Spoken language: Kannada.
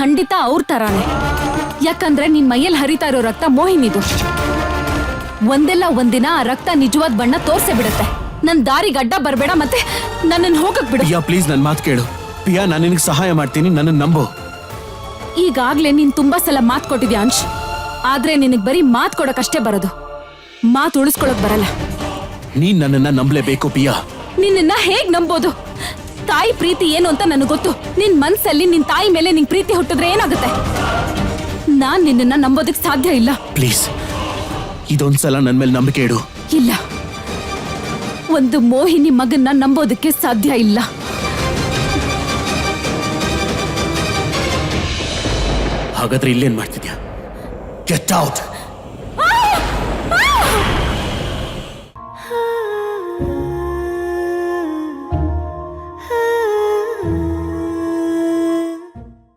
ಖಂಡಿತ ಅವ್ರ ತರಾನೆ. ಯಾಕಂದ್ರೆ ನಿನ್ ಮೈಯಲ್ಲಿ ಹರಿತಾ ಇರೋ ರಕ್ತ ಮೋಹಿನಿದು. ಒಂದೆಲ್ಲ ಒಂದಿನ ಆ ರಕ್ತ ನಿಜವಾದ ಬಣ್ಣ ತೋರ್ಸೇ ಬಿಡುತ್ತೆ. ನನ್ ದಾರಿ ಅಡ್ಡ ಬರಬೇಡ ಮತ್ತೆ ನನ್ನನ್ನು ಹೋಗಕ್ ಬಿಡು. ಪ್ಲೀಸ್ ನನ್ ಮಾತು ಕೇಳು. ಪಿಯಾ ನಾನು ನಿನಗೆ ಸಹಾಯ ಮಾಡ್ತೀನಿ ನನ್ನ ನಂಬು. ಈಗಾಗ್ಲೇ ನೀನ್ ತುಂಬಾ ಸಲ ಮಾತ್ ಕೊಟ್ಟಿದ್ಯಾ ಅಂಶ್? ಆದ್ರೆ ನಿನಗ್ ಬರೀ ಮಾತ್ ಕೊಡಕ್ಕಷ್ಟೇ ಬರೋದು. ಮಾತ್ ಉಳಿಸ್ಕೊಳಕ್ ಬರಲ್ಲ. ನೀನ್ ನನ್ನನ್ನ ನಂಬಲೇಬೇಕು ಪಿಯಾ ನಿನ್ನ ಹೇಗ್ ನಂಬೋದು? ತಾಯಿ ಪ್ರೀತಿ ಏನು ಅಂತ ನನಗೆ ಗೊತ್ತು. ನಿನ್ ಮನಸ್ಸಲ್ಲಿ ನಿನ್ ತಾಯಿ ಮೇಲೆ ನಿನ್ ಪ್ರೀತಿ ಹುಟ್ಟಿದ್ರೆ ಏನಾಗುತ್ತೆ? ನಾನ್ ನಿನ್ನ ನಂಬೋದಕ್ ಸಾಧ್ಯ ಇಲ್ಲ. ಪ್ಲೀಸ್ ಇದೊಂದ್ಸಲ ನನ್ ಮೇಲೆ ನಂಬಿಕೆ ಇಡು. ಇಲ್ಲ. ಒಂದು ಮೋಹಿನಿ ಮಗನ್ನ ನಂಬೋದಕ್ಕೆ ಸಾಧ್ಯ ಇಲ್ಲ. ಹಾಗಾದ್ರೆ ಇಲ್ಲೇನ್ ಮಾಡ್ತಿದ್ಯಾ? Get out